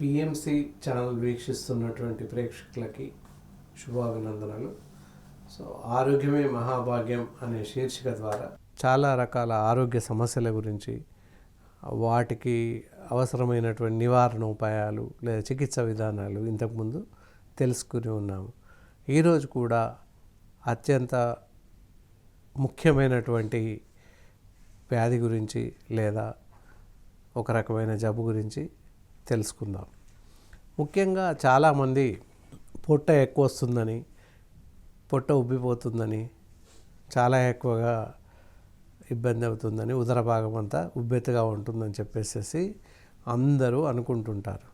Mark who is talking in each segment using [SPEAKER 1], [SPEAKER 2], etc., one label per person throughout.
[SPEAKER 1] PMC channel వీక్షిస్తున్నటువంటి ప్రేక్షకులకి శుభాభినందనలు. సో ఆరోగ్యమే మహాభాగ్యం అనే శీర్షిక ద్వారా చాలా రకాల ఆరోగ్య సమస్యల గురించి వాటికి అవసరమైనటువంటి నివారణ ఉపాయాలు లేదా చికిత్స విధానాలు ఇంతకుముందు తెలుసుకుని ఉన్నాము. ఈరోజు కూడా అత్యంత ముఖ్యమైనటువంటి వ్యాధి గురించి లేదా ఒక రకమైన జబ్బు గురించి తెలుసుకుందాం. ముఖ్యంగా చాలామంది పొట్ట ఎక్కువ వస్తుందని పొట్ట ఉబ్బిపోతుందని చాలా ఎక్కువగా ఇబ్బంది అవుతుందని ఉదర భాగం అంతా ఉబ్బెత్తుగా ఉంటుందని చెప్పేసి అందరూ అనుకుంటుంటారు.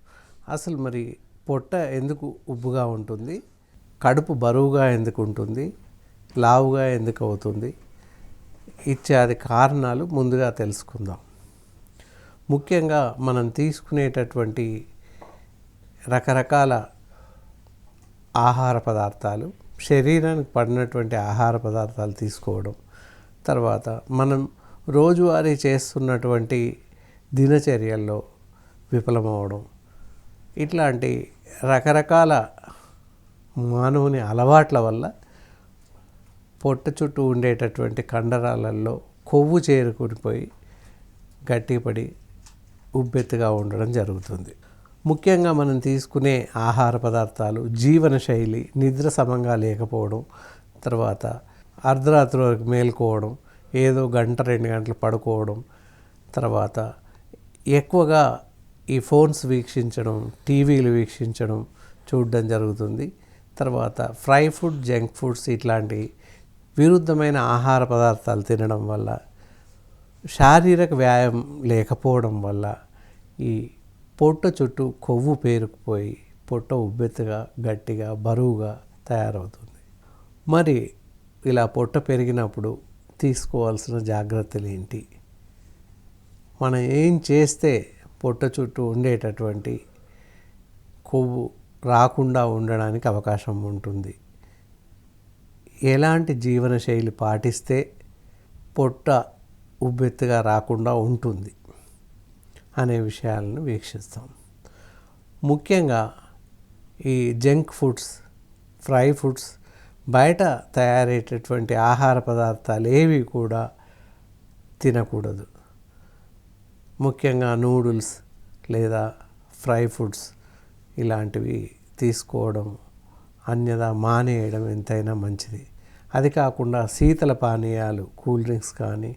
[SPEAKER 1] అసలు మరి పొట్ట ఎందుకు ఉబ్బుగా ఉంటుంది? కడుపు బరువుగా ఎందుకు ఉంటుంది? లావుగా ఎందుకు అవుతుంది? ఇత్యాది కారణాలు ముందుగా తెలుసుకుందాం. ముఖ్యంగా మనం తీసుకునేటటువంటి రకరకాల ఆహార పదార్థాలు శరీరానికి పడినటువంటి ఆహార పదార్థాలు తీసుకోవడం తర్వాత మనం రోజువారీ చేస్తున్నటువంటి దినచర్యల్లో విఫలమవడం ఇట్లాంటి రకరకాల మానవుని అలవాట్ల వల్ల పొట్ట చుట్టూ ఉండేటటువంటి కండరాలలో కొవ్వు చేరుకునిపోయి గట్టిపడి ఉబ్బెత్తుగా ఉండడం జరుగుతుంది. ముఖ్యంగా మనం తీసుకునే ఆహార పదార్థాలు జీవన శైలి నిద్ర సమంగా లేకపోవడం తర్వాత అర్ధరాత్రి వరకు మేల్కోవడం ఏదో గంట రెండు గంటలు పడుకోవడం తర్వాత ఎక్కువగా ఈ ఫోన్స్ వీక్షించడం టీవీలు వీక్షించడం చూడడం జరుగుతుంది. తర్వాత ఫ్రై ఫుడ్ జంక్ ఫుడ్స్ ఇట్లాంటి విరుద్ధమైన ఆహార పదార్థాలు తినడం వల్ల శారీరక వ్యాయామం లేకపోవడం వల్ల ఈ పొట్ట చుట్టూ కొవ్వు పేరుకుపోయి పొట్ట ఉబ్బెత్తుగా గట్టిగా బరువుగా తయారవుతుంది. మరి ఇలా పొట్ట పెరిగినప్పుడు తీసుకోవాల్సిన జాగ్రత్తలు ఏంటి? మనం ఏం చేస్తే పొట్ట చుట్టూ ఉండేటటువంటి కొవ్వు రాకుండా ఉండడానికి అవకాశం ఉంటుంది? ఎలాంటి జీవన శైలి పాటిస్తే పొట్ట ఉబ్బెత్తుగా రాకుండా ఉంటుంది అనే విషయాలను వీక్షిస్తాం. ముఖ్యంగా ఈ జంక్ ఫుడ్స్ ఫ్రై ఫుడ్స్ బయట తయారయ్యేటటువంటి ఆహార పదార్థాలు ఏవి కూడా తినకూడదు. ముఖ్యంగా నూడిల్స్ లేదా ఫ్రై ఫుడ్స్ ఇలాంటివి తీసుకోవడం అన్యదా మానేయడం ఎంతైనా మంచిది. అది కాకుండా శీతల పానీయాలు కూల్ డ్రింక్స్ కానీ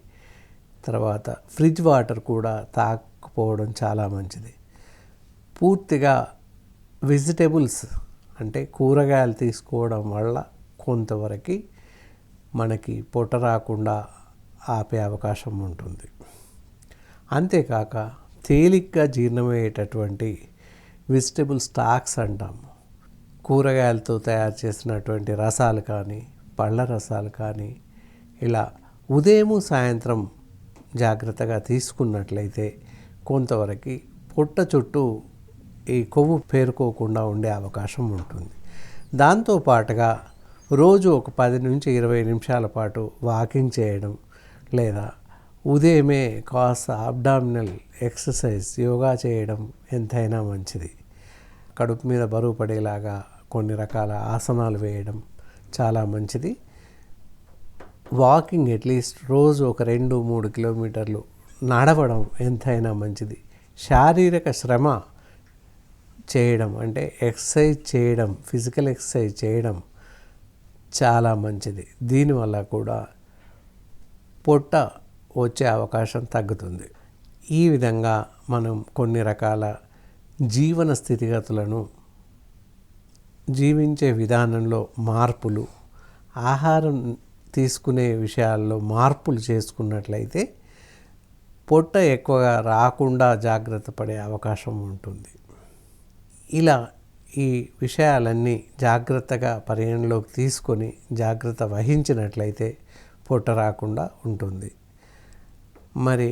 [SPEAKER 1] తర్వాత ఫ్రిడ్జ్ వాటర్ కూడా తాకపోవడం చాలా మంచిది. పూర్తిగా వెజిటేబుల్స్ అంటే కూరగాయలు తీసుకోవడం వల్ల కొంతవరకు మనకి పొట్ట రాకుండా ఆపే అవకాశం ఉంటుంది. అంతేకాక తేలిగ్గా జీర్ణమయ్యేటటువంటి వెజిటేబుల్ స్టాక్స్ అంటాము. కూరగాయలతో తయారు చేసినటువంటి రసాలు కానీ పళ్ళ రసాలు కానీ ఇలా ఉదయము సాయంత్రం జాగ్రత్తగా తీసుకున్నట్లయితే కొంతవరకు పొట్ట చుట్టూ ఈ కొవ్వు పేరుకోకుండా ఉండే అవకాశం ఉంటుంది. దాంతో పాటుగా రోజు ఒక పది నుంచి ఇరవై నిమిషాల పాటు వాకింగ్ చేయడం లేదా ఉదయమే కాస్త అబ్డామినల్ ఎక్సర్సైజ్ యోగా చేయడం ఎంతైనా మంచిది. కడుపు మీద బరువు పడేలాగా కొన్ని రకాల ఆసనాలు వేయడం చాలా మంచిది. వాకింగ్ అట్లీస్ట్ రోజు ఒక రెండు మూడు కిలోమీటర్లు నడవడం ఎంతైనా మంచిది. శారీరక శ్రమ చేయడం అంటే ఎక్సర్సైజ్ చేయడం ఫిజికల్ ఎక్సర్సైజ్ చేయడం చాలా మంచిది. దీనివల్ల కూడా పొట్ట వచ్చే అవకాశం తగ్గుతుంది. ఈ విధంగా మనం కొన్ని రకాల జీవన స్థితిగతులను జీవించే విధానంలో మార్పులు ఆహారం తీసుకునే విషయాల్లో మార్పులు చేసుకున్నట్లయితే పొట్ట ఎక్కువగా రాకుండా జాగ్రత్త పడే అవకాశం ఉంటుంది. ఇలా ఈ విషయాలన్నీ జాగ్రత్తగా పరిగణలోకి తీసుకొని జాగ్రత్త వహించినట్లయితే పొట్ట రాకుండా ఉంటుంది. మరి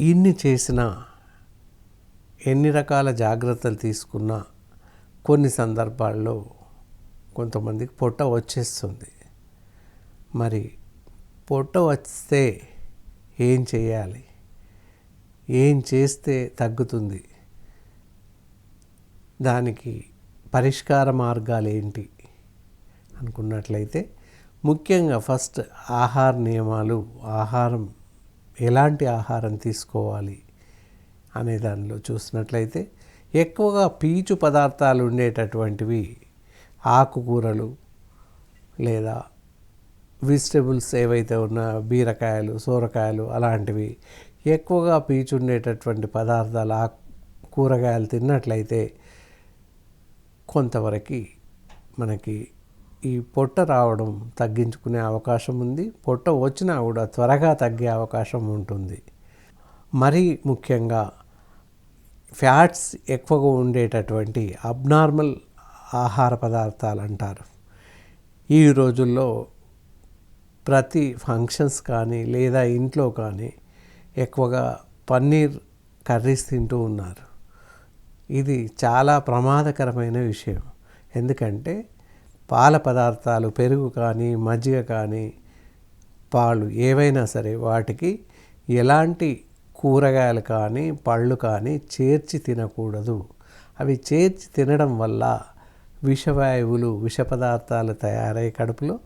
[SPEAKER 1] ఇన్ని చేసినా ఎన్ని రకాల జాగ్రత్తలు తీసుకున్నా కొన్ని సందర్భాల్లో కొంతమందికి పొట్ట వచ్చేస్తుంది. మరి పొట్ట వస్తే ఏం చేయాలి? ఏం చేస్తే తగ్గుతుంది? దానికి పరిష్కార మార్గాలు ఏంటి? అనుకున్నట్లయితే ముఖ్యంగా ఫస్ట్ ఆహార నియమాలు ఆహారం ఎలాంటి ఆహారం తీసుకోవాలి అనే దానిలో చూసినట్లయితే ఎక్కువగా పీచు పదార్థాలు ఉండేటటువంటివి ఆకుకూరలు లేదా వెజిటబుల్స్ ఏవైతే ఉన్నా బీరకాయలు సోరకాయలు అలాంటివి ఎక్కువగా పీచు ఉండేటటువంటి పదార్థాలు ఆ కూరగాయలు తిన్నట్లయితే కొంతవరకు మనకి ఈ పొట్ట రావడం తగ్గించుకునే అవకాశం ఉంది. పొట్ట వచ్చినా కూడా త్వరగా తగ్గే అవకాశం ఉంటుంది. మరీ ముఖ్యంగా ఫ్యాట్స్ ఎక్కువగా ఉండేటటువంటి అబ్నార్మల్ ఆహార పదార్థాలు అంటారు. ఈ రోజుల్లో ప్రతి ఫంక్షన్స్ కానీ లేదా ఇంట్లో కానీ ఎక్కువగా పన్నీర్ కర్రీస్ తింటూ ఉన్నారు. ఇది చాలా ప్రమాదకరమైన విషయం. ఎందుకంటే పాల పదార్థాలు పెరుగు కానీ మజ్జిగ కానీ పాలు ఏవైనా సరే వాటికి ఎలాంటి కూరగాయలు కానీ పళ్ళు కానీ చేర్చి తినకూడదు. అవి చేర్చి తినడం వల్ల విషవాయువులు విష పదార్థాలు తయారై కడుపులో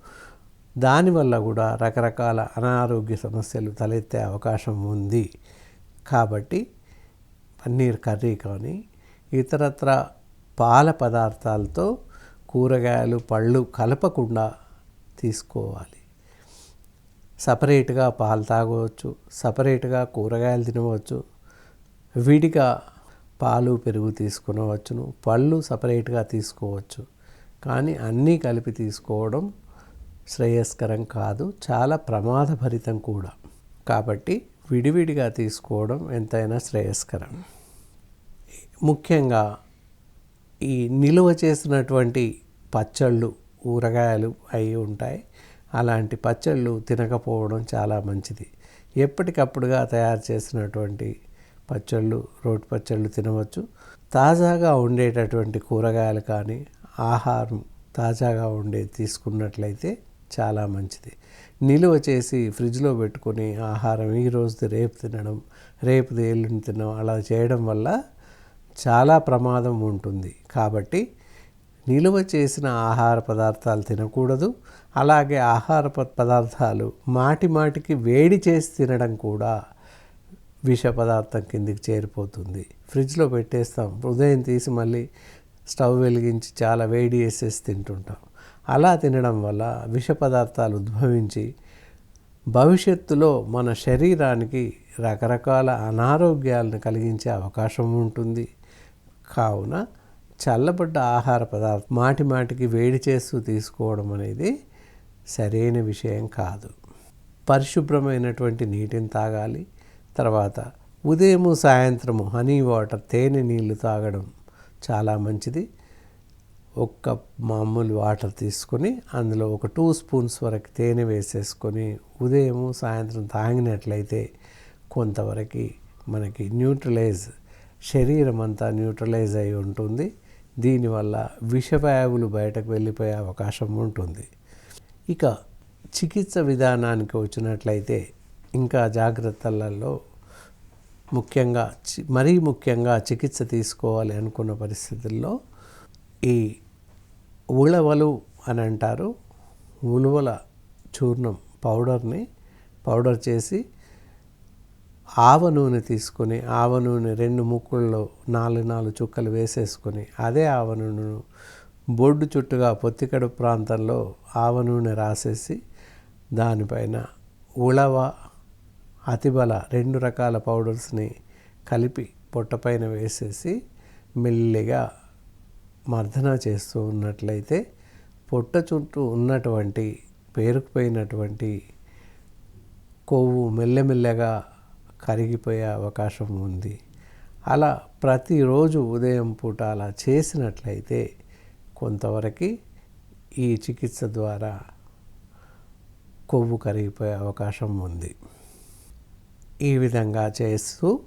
[SPEAKER 1] దానివల్ల కూడా రకరకాల అనారోగ్య సమస్యలు తలెత్తే అవకాశం ఉంది. కాబట్టి పన్నీర్ కర్రీ కానీ ఇతరత్ర పాల పదార్థాలతో కూరగాయలు పళ్ళు కలపకుండా తీసుకోవాలి. సపరేట్గా పాలు తాగవచ్చు సపరేట్గా కూరగాయలు తినవచ్చు విడిగా పాలు పెరుగు తీసుకునవచ్చును పళ్ళు సపరేట్గా తీసుకోవచ్చు. కానీ అన్నీ కలిపి తీసుకోవడం శ్రేయస్కరం కాదు చాలా ప్రమాదభరితం కూడా. కాబట్టి విడివిడిగా తీసుకోవడం ఎంతైనా శ్రేయస్కరం. ముఖ్యంగా ఈ నిలువ చేసినటువంటి పచ్చళ్ళు ఊరగాయలు అయి ఉంటాయి. అలాంటి పచ్చళ్ళు తినకపోవడం చాలా మంచిది. ఎప్పటికప్పుడుగా తయారు చేసినటువంటి పచ్చళ్ళు రోటి పచ్చళ్ళు తినవచ్చు. తాజాగా ఉండేటటువంటి కూరగాయలు కానీ ఆహారం తాజాగా ఉండేది తీసుకున్నట్లయితే చాలా మంచిది. నిలువ చేసి ఫ్రిడ్జ్లో పెట్టుకొని ఆహారం ఈ రోజుది రేపు తినడం రేపుది ఎల్లుండి తినడం అలా చేయడం వల్ల చాలా ప్రమాదం ఉంటుంది. కాబట్టి నిలువ చేసిన ఆహార పదార్థాలు తినకూడదు. అలాగే ఆహార పదార్థాలు మాటి మాటికి వేడి చేసి తినడం కూడా విష పదార్థం కిందికి చేరిపోతుంది. ఫ్రిడ్జ్లో పెట్టేస్తాం. ఉదయం తీసి మళ్ళీ స్టవ్ వెలిగించి చాలా వేడి వేసేసి తింటుంటాం. అలా తినడం వల్ల విష పదార్థాలు ఉద్భవించి భవిష్యత్తులో మన శరీరానికి రకరకాల అనారోగ్యాలను కలిగించే అవకాశం ఉంటుంది. కావున చల్లబడ్డ ఆహార పదార్థం మాటి మాటికి వేడి చేస్తూ తీసుకోవడం అనేది సరైన విషయం కాదు. పరిశుభ్రమైనటువంటి నీటిని తాగాలి. తర్వాత ఉదయము సాయంత్రము హనీ వాటర్ తేనె నీళ్ళు తాగడం చాలా మంచిది. ఒక్క మామూలు వాటర్ తీసుకొని అందులో ఒక టూ స్పూన్స్ వరకు తేనె వేసేసుకొని ఉదయము సాయంత్రం తాగినట్లయితే కొంతవరకు మనకి న్యూట్రలైజ్ శరీరం అంతా న్యూట్రలైజ్ అయి ఉంటుంది. దీనివల్ల విషవాయువులు బయటకు వెళ్ళిపోయే అవకాశం ఉంటుంది. ఇక చికిత్స విధానానికి వచ్చినట్లయితే ఇంకా జాగ్రత్తలలో ముఖ్యంగా మరీ ముఖ్యంగా చికిత్స తీసుకోవాలి అనుకున్న పరిస్థితుల్లో ఈ ఉళవలు అని అంటారు. ఉలువల చూర్ణం పౌడర్ని పౌడర్ చేసి ఆవ నూనె తీసుకొని ఆవ నూనె రెండు ముక్కుల్లో నాలుగు నాలుగు చుక్కలు వేసేసుకొని అదే ఆవ నూనెను బొడ్డు చుట్టుగా పొత్తికడు ప్రాంతంలో ఆవ నూనె రాసేసి దానిపైన ఉళవ అతిబల రెండు రకాల పౌడర్స్ని కలిపి పొట్టపైన వేసేసి మెల్లిగా మర్దన చేస్తూ ఉన్నట్లయితే పొట్ట చుట్టూ ఉన్నటువంటి పేరుకుపోయినటువంటి కొవ్వు మెల్లమెల్లగా కరిగిపోయే అవకాశం ఉంది. అలా ప్రతిరోజు ఉదయం పూట అలా చేసినట్లయితే కొంతవరకు ఈ చికిత్స ద్వారా కొవ్వు కరిగిపోయే అవకాశం ఉంది. ఈ విధంగా చేస్తూ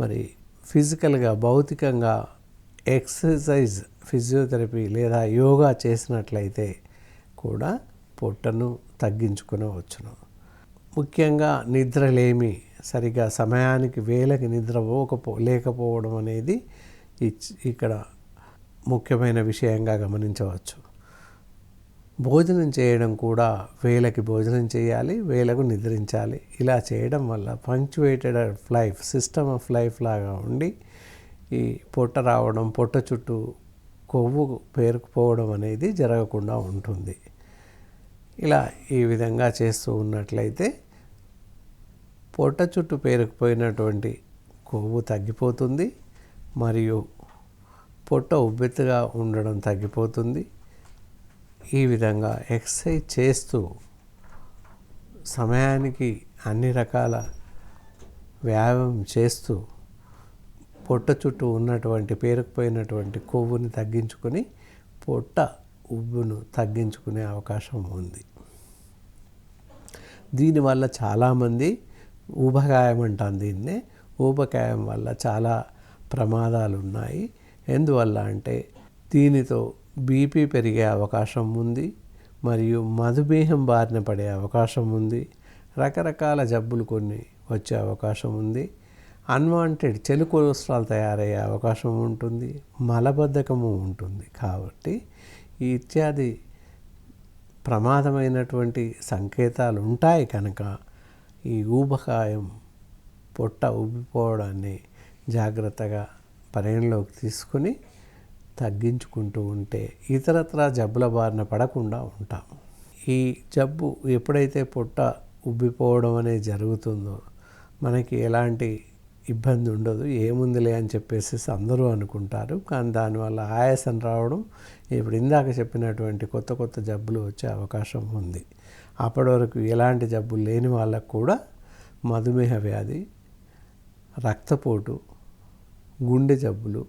[SPEAKER 1] మరి ఫిజికల్గా భౌతికంగా ఎక్సర్సైజ్ ఫిజియోథెరపీ లేదా యోగా చేసినట్లయితే కూడా పొట్టను తగ్గించుకునవచ్చును. ముఖ్యంగా నిద్రలేమి సరిగా సమయానికి వేలకి నిద్ర పోకపో లేకపోవడం అనేది ఇక్కడ ముఖ్యమైన విషయంగా గమనించవచ్చు. భోజనం చేయడం కూడా వేలకి భోజనం చేయాలి వేలకు నిద్రించాలి. ఇలా చేయడం వల్ల punctuated life system of life లాగా ఉండి ఈ పొట్ట రావడం పొట్ట చుట్టూ కొవ్వు పేరుకుపోవడం అనేది జరగకుండా ఉంటుంది. ఇలా ఈ విధంగా చేస్తూ ఉన్నట్లయితే పొట్ట చుట్టూ పేరుకుపోయినటువంటి కొవ్వు తగ్గిపోతుంది. మరియు పొట్ట ఉబ్బెత్తుగా ఉండడం తగ్గిపోతుంది. ఈ విధంగా ఎక్సర్సైజ్ చేస్తూ సమయానికి అన్ని రకాల వ్యాయామం చేస్తూ పొట్ట చుట్టూ ఉన్నటువంటి పేరుకుపోయినటువంటి కొవ్వుని తగ్గించుకొని పొట్ట ఉబ్బును తగ్గించుకునే అవకాశం ఉంది. దీనివల్ల చాలామంది ఊబకాయం అంటాం దీన్నే. ఊబకాయం వల్ల చాలా ప్రమాదాలు ఉన్నాయి ఎందువల్ల అంటే దీనితో బీపీ పెరిగే అవకాశం ఉంది. మరియు మధుమేహం బారిన పడే అవకాశం ఉంది. రకరకాల జబ్బులు కొన్ని వచ్చే అవకాశం ఉంది. అన్వాంటెడ్ చెలు కొలెస్ట్రాల్ తయారయ్యే అవకాశం ఉంటుంది మలబద్ధకము ఉంటుంది కాబట్టి ఈ ఇత్యాది ప్రమాదమైనటువంటి సంకేతాలు ఉంటాయి కనుక ఈ ఊబకాయం పొట్ట ఉబ్బిపోవడాన్ని జాగ్రత్తగా పరిగణలోకి తీసుకుని తగ్గించుకుంటూ ఉంటే ఇతరత్ర జబ్బుల బారిన పడకుండా ఉంటాం ఈ జబ్బు ఎప్పుడైతే పొట్ట ఉబ్బిపోవడం అనేది జరుగుతుందో మనకి ఎలాంటి ఇబ్బంది ఉండదు ఏముందిలే అని చెప్పేసి అందరూ అనుకుంటారు. కానీ దానివల్ల ఆయాసం రావడం ఇప్పుడు ఇందాక చెప్పినటువంటి కొత్త కొత్త జబ్బులు వచ్చే అవకాశం ఉంది. అప్పటి వరకు ఎలాంటి జబ్బులు లేని వాళ్ళకు కూడా మధుమేహ వ్యాధి రక్తపోటు గుండె జబ్బులు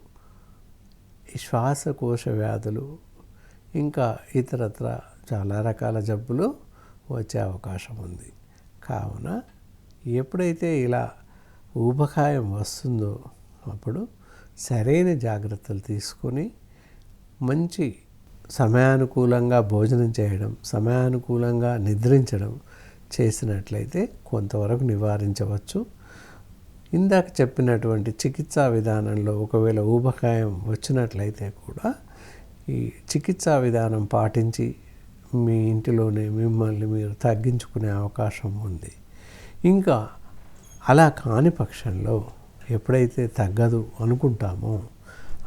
[SPEAKER 1] శ్వాసకోశ వ్యాధులు ఇంకా ఇతరత్ర చాలా రకాల జబ్బులు వచ్చే అవకాశం ఉంది. కావున ఎప్పుడైతే ఇలా ఊబకాయం వస్తుందో అప్పుడు సరైన జాగ్రత్తలు తీసుకొని మంచి సమయానుకూలంగా భోజనం చేయడం సమయానుకూలంగా నిద్రించడం చేసినట్లయితే కొంతవరకు నివారించవచ్చు. ఇందాక చెప్పినటువంటి చికిత్సా విధానంలో ఒకవేళ ఊబకాయం వచ్చినట్లయితే కూడా ఈ చికిత్సా విధానం పాటించి మీ ఇంటిలోనే మిమ్మల్ని మీరు తగ్గించుకునే అవకాశం ఉంది. ఇంకా అలా కాని పక్షంలో ఎప్పుడైతే తగ్గదు అనుకుంటామో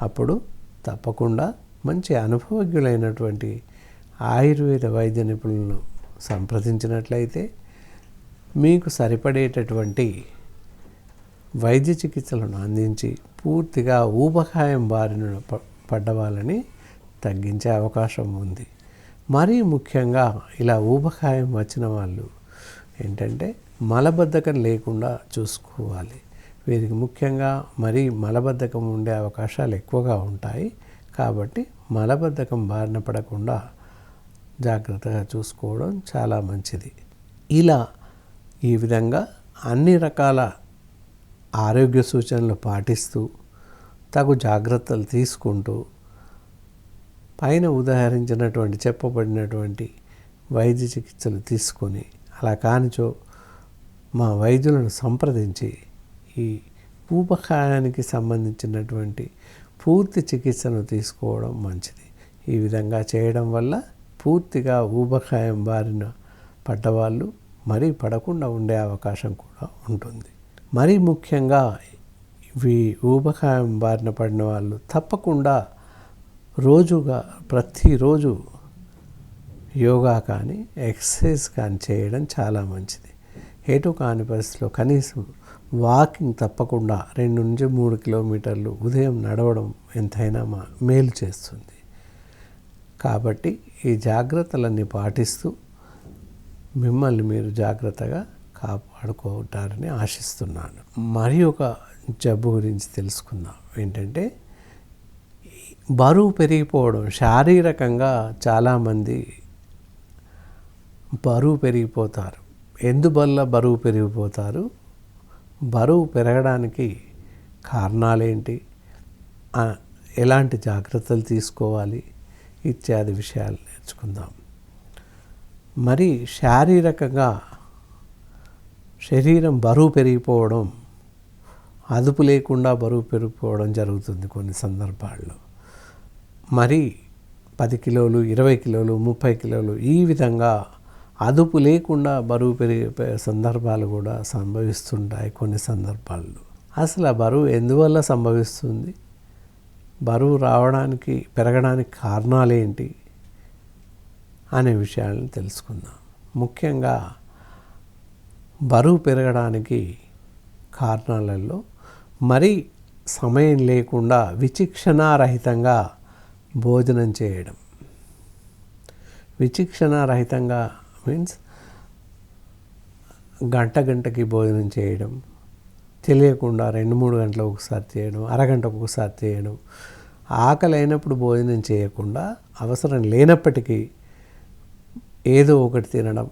[SPEAKER 1] అప్పుడు తప్పకుండా మంచి అనుభవజ్ఞులైనటువంటి ఆయుర్వేద వైద్య నిపుణులను సంప్రదించినట్లయితే మీకు సరిపడేటటువంటి వైద్య చికిత్సలను అందించి పూర్తిగా ఊబకాయం బారిన ప- పడ్డవాళ్ళని తగ్గించే అవకాశం ఉంది. మరీ ముఖ్యంగా ఇలా ఊబకాయం వచ్చిన వాళ్ళు ఏంటంటే మలబద్ధకం లేకుండా చూసుకోవాలి. వీరికి ముఖ్యంగా మరీ మలబద్ధకం ఉండే అవకాశాలు ఎక్కువగా ఉంటాయి. కాబట్టి మలబద్ధకం బారిన పడకుండా జాగ్రత్తగా చూసుకోవడం చాలా మంచిది. ఇలా ఈ విధంగా అన్ని రకాల ఆరోగ్య సూచనలు పాటిస్తూ తగు జాగ్రత్తలు తీసుకుంటూ పైన ఉదాహరించినటువంటి చెప్పబడినటువంటి వైద్య చికిత్సలు తీసుకొని అలా కానిచో మా వైద్యులను సంప్రదించి ఈ ఊబకాయానికి సంబంధించినటువంటి పూర్తి చికిత్సను తీసుకోవడం మంచిది. ఈ విధంగా చేయడం వల్ల పూర్తిగా ఊబకాయం బారిన పడ్డవాళ్ళు మరీ పడకుండా ఉండే అవకాశం కూడా ఉంటుంది. మరీ ముఖ్యంగా ఇవి ఊబకాయం బారిన పడిన వాళ్ళు తప్పకుండా రోజుగా ప్రతిరోజు యోగా కానీ ఎక్సర్సైజ్ కానీ చేయడం చాలా మంచిది. హేటు కాని పరిస్థితిలో కనీసం వాకింగ్ తప్పకుండా రెండు నుంచి మూడు కిలోమీటర్లు ఉదయం నడవడం ఎంతైనా మా మేలు చేస్తుంది. కాబట్టి ఈ జాగ్రత్తలన్నీ పాటిస్తూ మిమ్మల్ని మీరు జాగ్రత్తగా కాపాడుకుంటారని ఆశిస్తున్నాను. మరి ఒక జబ్బు గురించి తెలుసుకుందాం. ఏంటంటే బరువు పెరిగిపోవడం. శారీరకంగా చాలామంది బరువు పెరిగిపోతారు. ఎందువల్ల బరువు పెరిగిపోతారు? బరువు పెరగడానికి కారణాలేంటి? ఎలాంటి జాగ్రత్తలు తీసుకోవాలి? ఇత్యాది విషయాలు నేర్చుకుందాం. మరి శారీరకంగా శరీరం బరువు పెరిగిపోవడం అదుపు లేకుండా బరువు పెరిగిపోవడం జరుగుతుంది కొన్ని సందర్భాల్లో. మరి పది కిలోలు ఇరవై కిలోలు ముప్పై కిలోలు ఈ విధంగా అదుపు లేకుండా బరువు పెరిగే సందర్భాలు కూడా సంభవిస్తుంటాయి కొన్ని సందర్భాల్లో. అసలు ఆ బరువు ఎందువల్ల సంభవిస్తుంది? బరువు రావడానికి పెరగడానికి కారణాలు ఏంటి అనే విషయాలను తెలుసుకుందాం. ముఖ్యంగా బరువు పెరగడానికి కారణాలలో మరీ సమయం లేకుండా విచక్షణారహితంగా భోజనం చేయడం. విచక్షణారహితంగా మీన్స్ గంట గంటకి భోజనం చేయడం తెలియకుండా రెండు మూడు గంటలకు ఒకసారి చేయడం అరగంటకు ఒకసారి చేయడం ఆకలి అయినప్పుడు భోజనం చేయకుండా అవసరం లేనప్పటికీ ఏదో ఒకటి తినడం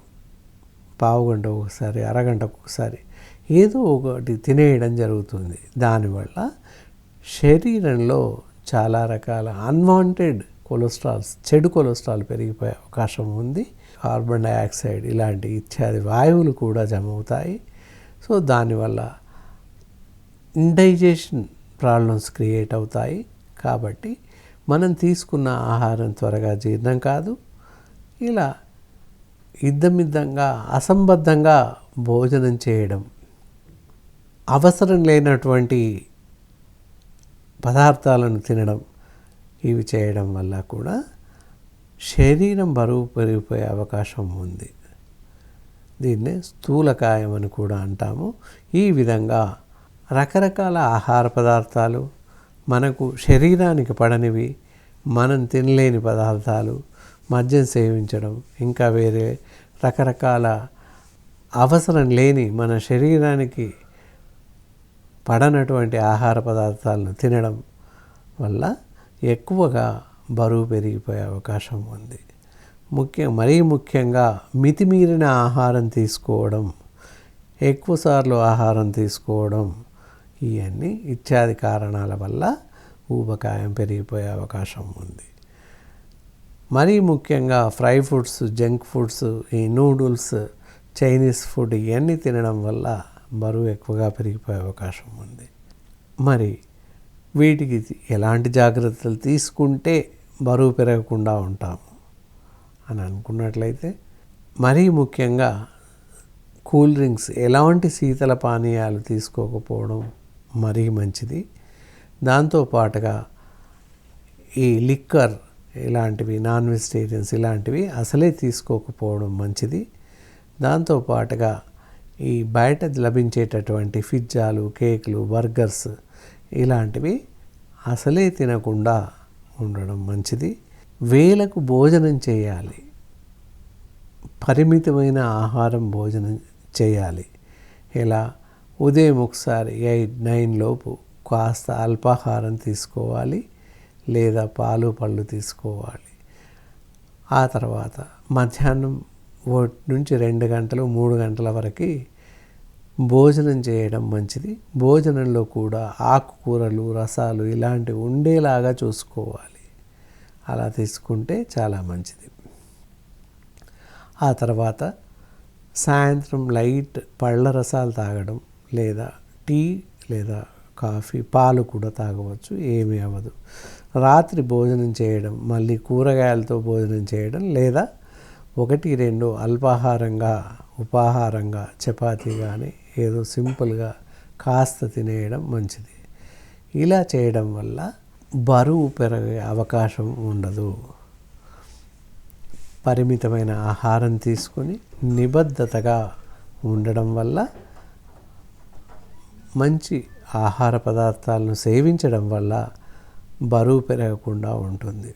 [SPEAKER 1] పావు గంట ఒకసారి అరగంటకు ఒకసారి ఏదో ఒకటి తినేయడం జరుగుతుంది. దానివల్ల శరీరంలో చాలా రకాల అన్వాంటెడ్ కొలెస్ట్రాల్స్ చెడు కొలెస్ట్రాల్ పెరిగిపోయే అవకాశం ఉంది. కార్బన్ డైఆక్సైడ్ ఇలాంటి ఇత్యాది వాయువులు కూడా జమ అవుతాయి సో దానివల్ల ఇండైజేషన్ ప్రాబ్లమ్స్ క్రియేట్ అవుతాయి. కాబట్టి మనం తీసుకున్న ఆహారం త్వరగా జీర్ణం కాదు. ఇలా ఇద్దమిద్దంగా అసంబద్ధంగా భోజనం చేయడం అవసరం లేనటువంటి పదార్థాలను తినడం ఇవి చేయడం వల్ల కూడా శరీరం బరువు పెరిగిపోయే అవకాశం ఉంది. దీన్నే స్థూలకాయం అని కూడా అంటాము. ఈ విధంగా రకరకాల ఆహార పదార్థాలు మనకు శరీరానికి పడనివి మనం తినలేని పదార్థాలు మద్యం సేవించడం ఇంకా వేరే రకరకాల అవసరం లేని మన శరీరానికి పడనటువంటి ఆహార పదార్థాలను తినడం వల్ల ఎక్కువగా బరువు పెరిగిపోయే అవకాశం ఉంది. ముఖ్యం మరీ ముఖ్యంగా మితిమీరిన ఆహారం తీసుకోవడం ఎక్కువసార్లు ఆహారం తీసుకోవడం ఇవన్నీ ఇత్యాది కారణాల వల్ల ఊబకాయం పెరిగిపోయే అవకాశం ఉంది. మరీ ముఖ్యంగా ఫ్రై ఫుడ్స్ జంక్ ఫుడ్స్ ఈ నూడిల్స్ చైనీస్ ఫుడ్ ఇవన్నీ తినడం వల్ల బరువు ఎక్కువగా పెరిగిపోయే అవకాశం ఉంది. మరి వీటికి ఎలాంటి జాగ్రత్తలు తీసుకుంటే బరువు పెరగకుండా ఉంటాము అని అనుకున్నట్లయితే మరీ ముఖ్యంగా కూల్ డ్రింక్స్ ఎలాంటి శీతల పానీయాలు తీసుకోకపోవడం మరీ మంచిది. దాంతోపాటుగా ఈ లిక్కర్ ఇలాంటివి నాన్ వెజిటేరియన్స్ ఇలాంటివి అసలే తీసుకోకపోవడం మంచిది. దాంతోపాటుగా ఈ బయట లభించేటటువంటి పిజ్జాలు కేకులు బర్గర్స్ ఇలాంటివి అసలే తినకుండా ఉండడం మంచిది. వేలకు భోజనం చేయాలి. పరిమితమైన ఆహారం భోజనం చేయాలి. ఎలా? ఉదయం ఒకసారి ఎయిట్ నైన్ లోపు కాస్త అల్పాహారం తీసుకోవాలి లేదా పాలు పళ్ళు తీసుకోవాలి. ఆ తర్వాత మధ్యాహ్నం ఒకటి నుంచి రెండు గంటలు మూడు గంటల వరకు భోజనం చేయడం మంచిది. భోజనంలో కూడా ఆకుకూరలు రసాలు ఇలాంటివి ఉండేలాగా చూసుకోవాలి. అలా తీసుకుంటే చాలా మంచిది. ఆ తర్వాత సాయంత్రం లైట్ పళ్ళ రసాలు తాగడం లేదా టీ లేదా కాఫీ పాలు కూడా తాగవచ్చు ఏమీ అవ్వదు. రాత్రి భోజనం చేయడం మళ్ళీ కూరగాయలతో భోజనం చేయడం లేదా ఒకటి రెండు అల్పాహారంగా ఉపాహారంగా చపాతీ కానీ ఏదో సింపుల్గా కాస్త తినేయడం మంచిది. ఇలా చేయడం వల్ల బరువు పెరిగే అవకాశం ఉండదు. పరిమితమైన ఆహారం తీసుకొని నిబద్ధతగా ఉండడం వల్ల మంచి ఆహార పదార్థాలను సేవించడం వల్ల బరువు పెరగకుండా ఉంటుంది.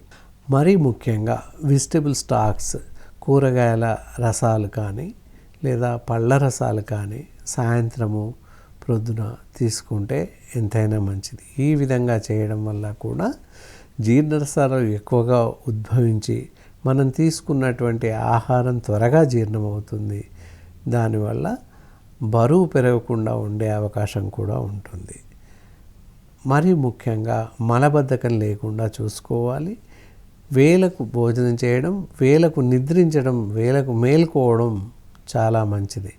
[SPEAKER 1] మరీ ముఖ్యంగా వెజిటబుల్ స్టాక్స్ కూరగాయల రసాలు కానీ లేదా పళ్ళ రసాలు కానీ సాయంత్రము ప్రొద్దున తీసుకుంటే ఎంతైనా మంచిది. ఈ విధంగా చేయడం వల్ల కూడా జీర్ణసారం ఎక్కువగా ఉద్భవించి మనం తీసుకున్నటువంటి ఆహారం త్వరగా జీర్ణమవుతుంది. దానివల్ల బరువు పెరగకుండా ఉండే అవకాశం కూడా ఉంటుంది. మరి ముఖ్యంగా మలబద్ధకం లేకుండా చూసుకోవాలి. వేలకు భోజనం చేయడం వేలకు నిద్రించడం వేలకు మేల్కోవడం చాలా మంచిది.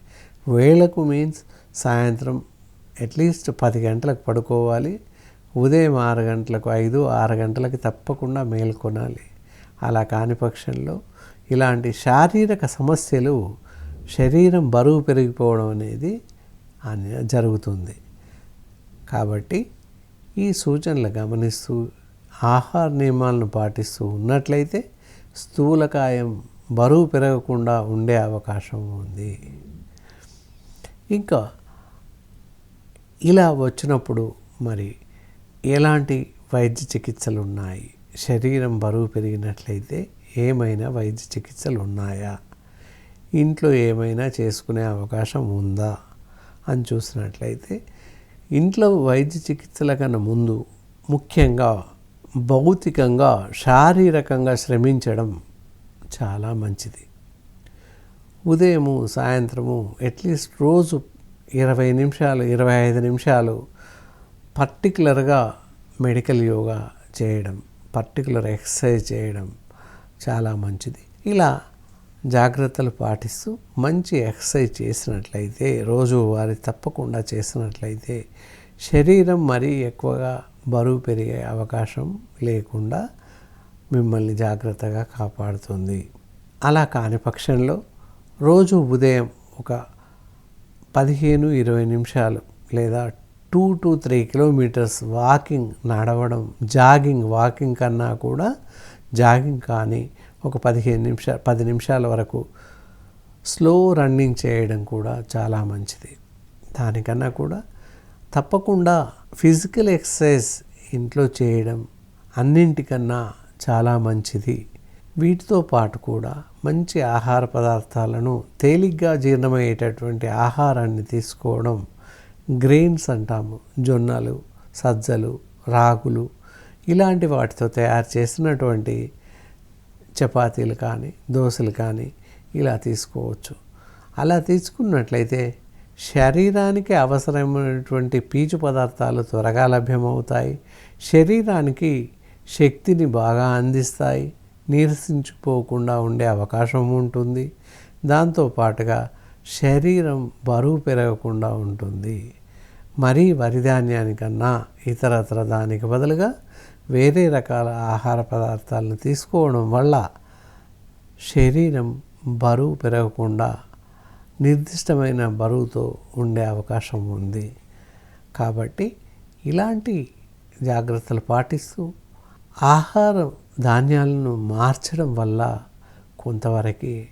[SPEAKER 1] వేలకు మీన్స్ సాయంత్రం అట్లీస్ట్ పది గంటలకు పడుకోవాలి. ఉదయం ఆరు గంటలకు ఐదు ఆరు గంటలకు తప్పకుండా మేల్కొనాలి అలా కాని పక్షంలో ఇలాంటి శారీరక సమస్యలు శరీరం బరువు పెరిగిపోవడం అనేది జరుగుతుంది. కాబట్టి ఈ సూచనలు గమనిస్తూ ఆహార నియమాలను పాటిస్తూ ఉన్నట్లయితే స్థూలకాయం బరువు పెరగకుండా ఉండే అవకాశం ఉంది. ఇంకా ఇలా వచ్చినప్పుడు మరి ఎలాంటి వైద్య చికిత్సలు ఉన్నాయి శరీరం బరువు పెరిగినట్లయితే ఏమైనా వైద్య చికిత్సలు ఉన్నాయా ఇంట్లో ఏమైనా చేసుకునే అవకాశం ఉందా? అని చూసినట్లయితే ఇంట్లో వైద్య చికిత్సల కన్నా ముందు ముఖ్యంగా భౌతికంగా శారీరకంగా శ్రమించడం చాలా మంచిది. ఉదయము సాయంత్రము అట్లీస్ట్ రోజు ఇరవై నిమిషాలు ఇరవై ఐదు నిమిషాలు పర్టికులర్గా మెడికల్ యోగా చేయడం పర్టికులర్ ఎక్సర్సైజ్ చేయడం చాలా మంచిది. ఇలా జాగ్రత్తలు పాటిస్తూ మంచి ఎక్సర్సైజ్ చేసినట్లయితే రోజు వారి తప్పకుండా చేసినట్లయితే శరీరం మరీ ఎక్కువగా బరువు పెరిగే అవకాశం లేకుండా మిమ్మల్ని జాగ్రత్తగా కాపాడుతుంది. అలా కాని పక్షంలో రోజు ఉదయం ఒక పదిహేను ఇరవై నిమిషాలు లేదా two to three kilometres walking నడవడం జాగింగ్ వాకింగ్ కన్నా కూడా జాగింగ్ కానీ ఒక పదిహేను నిమిషాలు పది నిమిషాల వరకు స్లో రన్నింగ్ చేయడం కూడా చాలా మంచిది. దానికన్నా కూడా తప్పకుండా ఫిజికల్ ఎక్సర్సైజ్ ఇంట్లో చేయడం అన్నింటికన్నా చాలా మంచిది. వీటితో పాటు కూడా మంచి ఆహార పదార్థాలను తేలిగ్గా జీర్ణమయ్యేటటువంటి ఆహారాన్ని తీసుకోవడం గ్రెయిన్స్ అంటాము. జొన్నలు సజ్జలు రాగులు ఇలాంటి వాటితో తయారు చేసినటువంటి చపాతీలు కానీ దోశలు కానీ ఇలా తీసుకోవచ్చు. అలా తీసుకున్నట్లయితే శరీరానికి అవసరమైనటువంటి పీచు పదార్థాలు త్వరగా లభ్యమవుతాయి. శరీరానికి శక్తిని బాగా అందిస్తాయి. నీరసించిపోకుండా ఉండే అవకాశం ఉంటుంది. దాంతోపాటుగా శరీరం బరువు పెరగకుండా ఉంటుంది. మరీ వరి ధాన్యానికన్నా ఇతరత్ర దానికి బదులుగా వేరే రకాల ఆహార పదార్థాలను తీసుకోవడం వల్ల శరీరం బరువు పెరగకుండా నిర్దిష్టమైన బరువుతో ఉండే అవకాశం ఉంది. కాబట్టి ఇలాంటి జాగ్రత్తలు పాటిస్తూ ఆహారం ధాన్యాలను మార్చడం వల్ల కొంతవరకు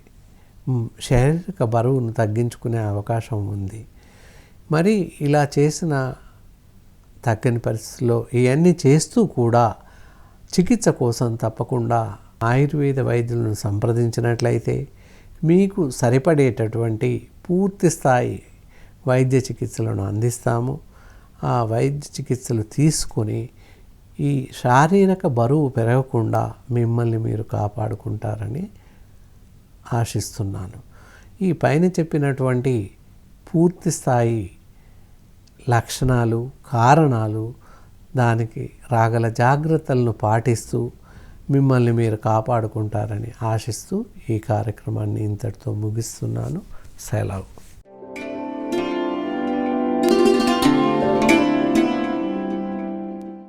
[SPEAKER 1] శారీరక బరువును తగ్గించుకునే అవకాశం ఉంది. మరి ఇలా చేసిన తగ్గని పరిస్థితుల్లో ఇవన్నీ చేస్తూ కూడా చికిత్స కోసం తప్పకుండా ఆయుర్వేద వైద్యులను సంప్రదించినట్లయితే మీకు సరిపడేటటువంటి పూర్తి స్థాయి వైద్య చికిత్సలను అందిస్తాము. ఆ వైద్య చికిత్సలు తీసుకొని ఈ శారీరక బరువు పెరగకుండా మిమ్మల్ని మీరు కాపాడుకుంటారని ఆశిస్తున్నాను. ఈ పైన చెప్పినటువంటి పూర్తి స్థాయి లక్షణాలు కారణాలు దానికి రాగల జాగ్రత్తలను పాటిస్తూ మిమ్మల్ని మీరు కాపాడుకుంటారని ఆశిస్తూ ఈ కార్యక్రమాన్ని ఇంతటితో ముగిస్తున్నాను. సెలవు.